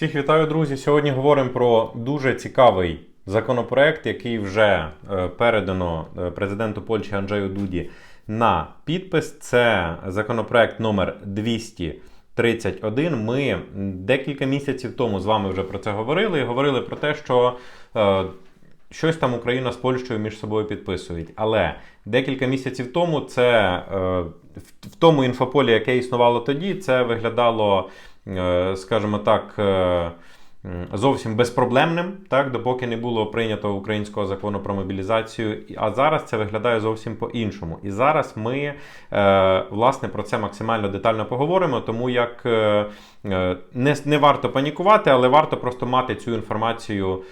Всіх вітаю, друзі. Сьогодні говоримо про дуже цікавий законопроект, який вже е, передано е, президенту Польщі Анджею Дуді на підпис. Це законопроект номер 231. Ми декілька місяців тому з вами вже про це говорили і говорили про те, що. е, Щось там Україна з Польщею між собою підписують. Але декілька місяців тому це в, тому інфополі, яке існувало тоді, це виглядало, скажімо так, е, зовсім безпроблемним, так, допоки не було прийнято українського закону про мобілізацію. А зараз це виглядає зовсім по-іншому. І зараз ми е, власне про це максимально детально поговоримо, тому як е, е, не, не варто панікувати, але варто просто мати цю інформацію.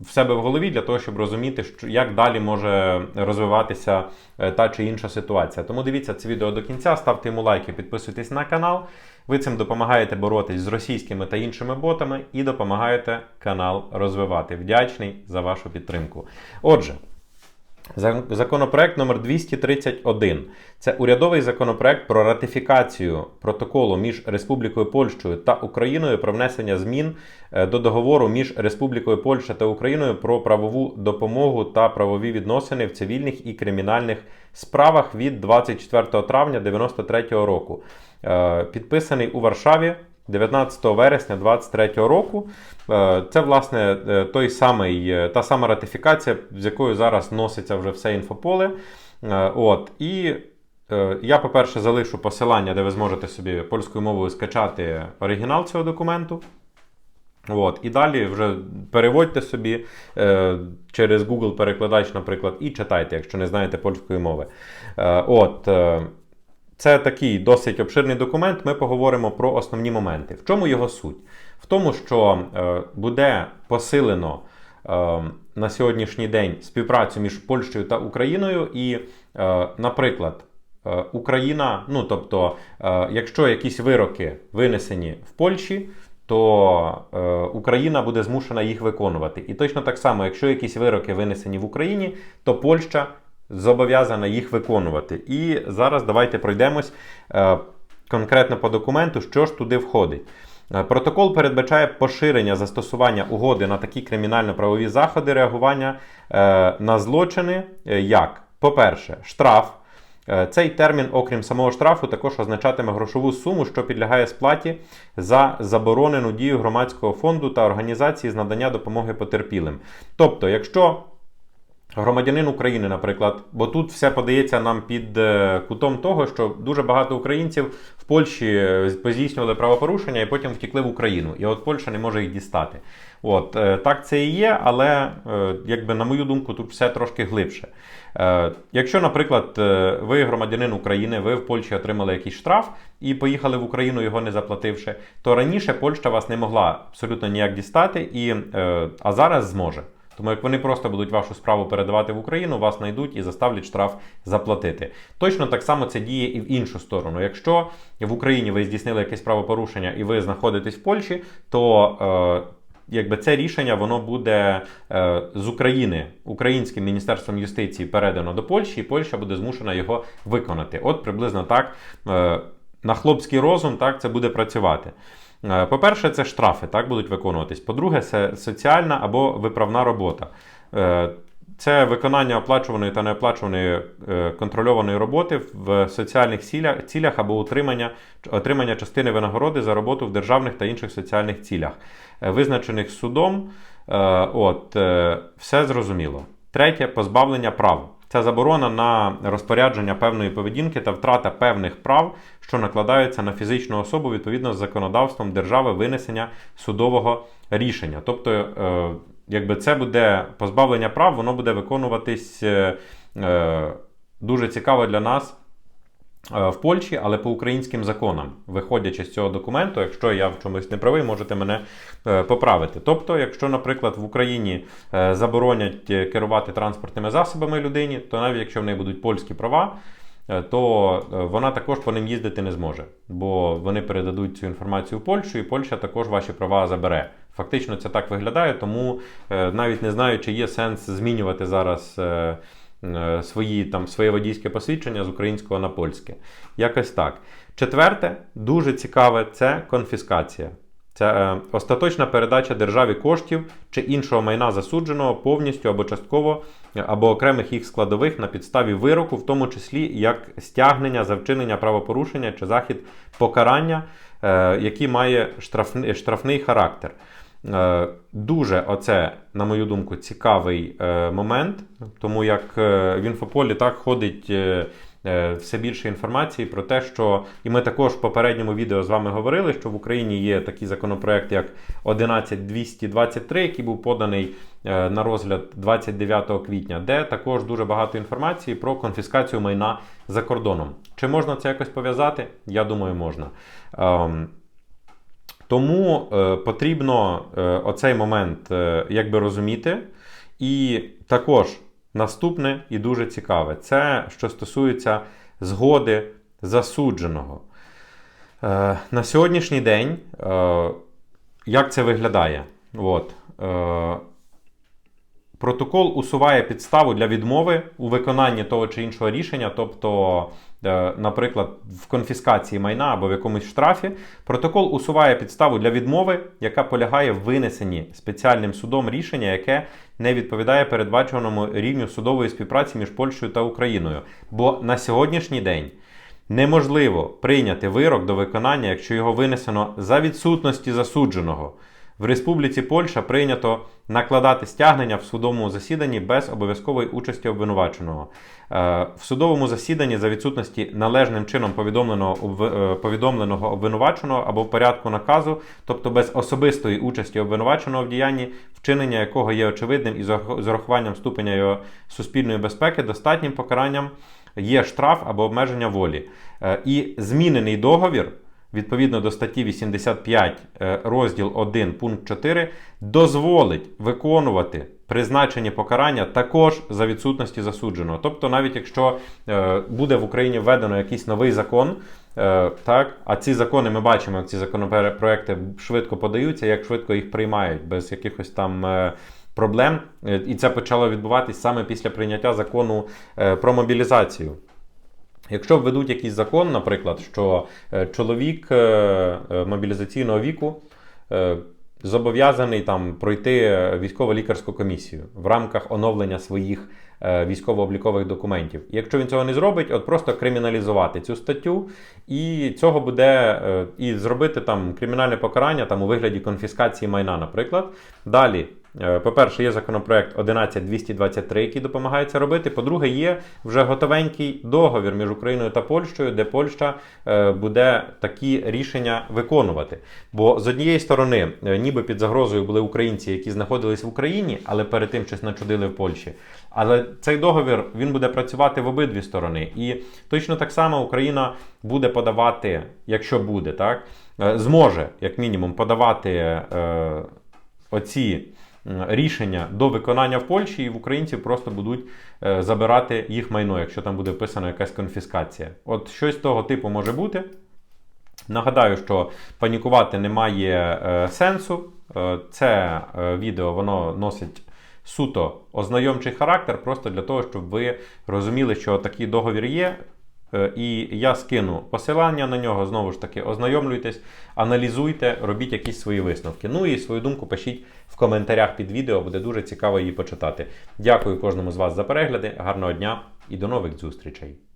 В себе в голові для того, щоб розуміти, що як далі може розвиватися е, та чи інша ситуація. Тому дивіться це відео до кінця, ставте йому лайки, підписуйтесь на канал. Ви цим допомагаєте боротись з російськими та іншими ботами і допомагаєте канал розвивати. Вдячний за вашу підтримку. Отже. За- Законопроект номер 231. Це урядовий законопроект про ратифікацію протоколу між Республікою Польщею та Україною про внесення змін е, до договору між Республікою Польща та Україною про правову допомогу та правові відносини в цивільних і кримінальних справах від 24 травня 1993 року. Е, Підписаний у Варшаві 19 вересня 2023 року. Е, Це, власне, е, той самий, е, та сама ратифікація, з якою зараз носиться вже все інфополе. От. І я, по-перше, залишу посилання, де ви зможете собі польською мовою скачати оригінал цього документу. От. І далі вже переводьте собі е, через Google перекладач, наприклад, і читайте, якщо не знаєте польської мови. Е, от. Е, це такий досить обширний документ. Ми поговоримо про основні моменти. В чому його суть? В тому, що е, буде посилено е, на сьогоднішній день співпрацю між Польщею та Україною, і, е, наприклад, Україна, ну тобто, якщо якісь вироки винесені в Польщі, то е, Україна буде змушена їх виконувати. І точно так само, якщо якісь вироки винесені в Україні, то Польща зобов'язана їх виконувати. І зараз давайте пройдемось е, конкретно по документу, що ж туди входить. Е, Протокол передбачає поширення застосування угоди на такі кримінально-правові заходи реагування е, на злочини, як, по-перше, штраф. Цей термін, окрім самого штрафу, також означатиме грошову суму, що підлягає сплаті за заборонену дію громадського фонду та організації з надання допомоги потерпілим. Тобто, якщо Громадянин України, наприклад, бо тут все подається нам під е, кутом того, що дуже багато українців в Польщі е, поздійснювали правопорушення і потім втекли в Україну. І от Польща не може їх дістати. От е, так це і є, але якби на мою думку, тут все трошки глибше. Якщо, наприклад, ви громадянин України, ви в Польщі отримали якийсь штраф і поїхали в Україну, його не заплативши, то раніше Польща вас не могла абсолютно ніяк дістати, і, а зараз зможе. Тому як вони просто будуть вашу справу передавати в Україну, вас знайдуть і заставлять штраф заплатити. Точно так само це діє і в іншу сторону. Якщо в Україні ви здійснили якесь правопорушення і ви знаходитесь в Польщі, то е, якби це рішення воно буде е, з України українським міністерством юстиції передано до Польщі, і Польща буде змушена його виконати. От приблизно так е, на хлопський розум так це буде працювати. Е, По-перше, це штрафи так будуть виконуватись. По-друге, це соціальна або виправна робота. Е, Це виконання оплачуваної та неоплачуваної е, контрольованої роботи в соціальних цілях, або утримання, отримання частини винагороди за роботу в державних та інших соціальних цілях, визначених судом. От, все зрозуміло. Третє позбавлення прав. Це заборона на розпорядження певної поведінки та втрата певних прав, що накладаються на фізичну особу відповідно з законодавством держави винесення судового рішення. Тобто, е, якби це буде позбавлення прав, воно буде виконуватись е, е, дуже цікаво для нас. Е, В Польщі, але по українським законам, виходячи з цього документу, якщо я в чомусь не правий, можете мене е, поправити. Тобто, якщо, наприклад, в Україні е, заборонять керувати транспортними засобами людині, то навіть якщо в неї будуть польські права, то вона також по ним їздити не зможе, бо вони передадуть цю інформацію в Польщу, і Польща також ваші права забере. Фактично це так виглядає, тому навіть не знаю, чи є сенс змінювати зараз. Е, Свої там своє водійське посвідчення з українського на польське. Якось так. Четверте, дуже цікаве, це конфіскація. Це е, остаточна передача державі коштів чи іншого майна засудженого повністю або частково, е, або окремих їх складових на підставі вироку, в тому числі як стягнення за вчинення правопорушення чи захід покарання, е, який має штрафний, штрафний характер. Е, Дуже оце, на мою думку, цікавий е, момент, тому як е, в інфополі так ходить все більше інформації про те, що і ми також в попередньому відео з вами говорили, що в Україні є такий законопроект, як 11223, який був поданий на розгляд 29 квітня, де також дуже багато інформації про конфіскацію майна за кордоном. Чи можна це якось пов'язати? Я думаю, можна. Тому е, потрібно е, оцей момент е, якби розуміти. І також наступне і дуже цікаве це що стосується згоди засудженого. На сьогоднішній день, як це виглядає? От, Протокол усуває підставу для відмови у виконанні того чи іншого рішення, тобто, е, наприклад, в конфіскації майна або в якомусь штрафі. Протокол усуває підставу для відмови, яка полягає в винесенні спеціальним судом рішення, яке не відповідає передбаченому рівню судової співпраці між Польщею та Україною. Бо на сьогоднішній день неможливо прийняти вирок до виконання, якщо його винесено за відсутності засудженого. В Республіці Польща прийнято накладати стягнення в судовому засіданні без обов'язкової участі обвинуваченого. Е, В судовому засіданні за відсутності належним чином повідомленого, е, повідомленого обвинуваченого або в порядку наказу, тобто без особистої участі обвинуваченого в діянні, вчинення якого є очевидним і з урахуванням ступеня його суспільної безпеки, достатнім покаранням є штраф або обмеження волі. Е, І змінений договір відповідно до статті 85 е, розділ 1 пункт 4 дозволить виконувати призначені покарання також за відсутності засудженого. Тобто, навіть якщо е, буде в Україні введено якийсь новий закон, е, так, а ці закони ми бачимо, як ці законопроекти швидко подаються, як швидко їх приймають без якихось там. Проблем, і це почало відбуватись саме після прийняття закону про мобілізацію. Якщо введуть якийсь закон, наприклад, що е, чоловік е, е, мобілізаційного віку зобов'язаний там пройти військово-лікарську комісію в рамках оновлення своїх військово-облікових документів. Якщо він цього не зробить, от просто криміналізувати цю статтю, і цього буде і зробити там кримінальне покарання там у вигляді конфіскації майна, наприклад. Далі. Е, По-перше, є законопроект 11223, який допомагає це робити. По-друге, є вже готовенький договір між Україною та Польщею, де Польща е, буде такі рішення виконувати. Бо з однієї сторони, е, ніби під загрозою були українці, які знаходились в Україні, але перед тим щось начудили в Польщі. Але цей договір він буде працювати в обидві сторони. І точно так само Україна буде подавати, якщо буде, так, зможе, як мінімум, подавати е, оці рішення до виконання в Польщі, і в українців просто будуть е, забирати їх майно, якщо там буде вписана якась конфіскація. От щось того типу може бути. Нагадаю, що панікувати немає е, сенсу. Е, це е, відео воно носить суто ознайомчий характер, просто для того, щоб ви розуміли, що такий договір є. Е, І я скину посилання на нього, знову ж таки, ознайомлюйтесь, аналізуйте, робіть якісь свої висновки. Ну і свою думку пишіть в коментарях під відео, буде дуже цікаво її почитати. Дякую кожному з вас за перегляди, гарного дня і до нових зустрічей!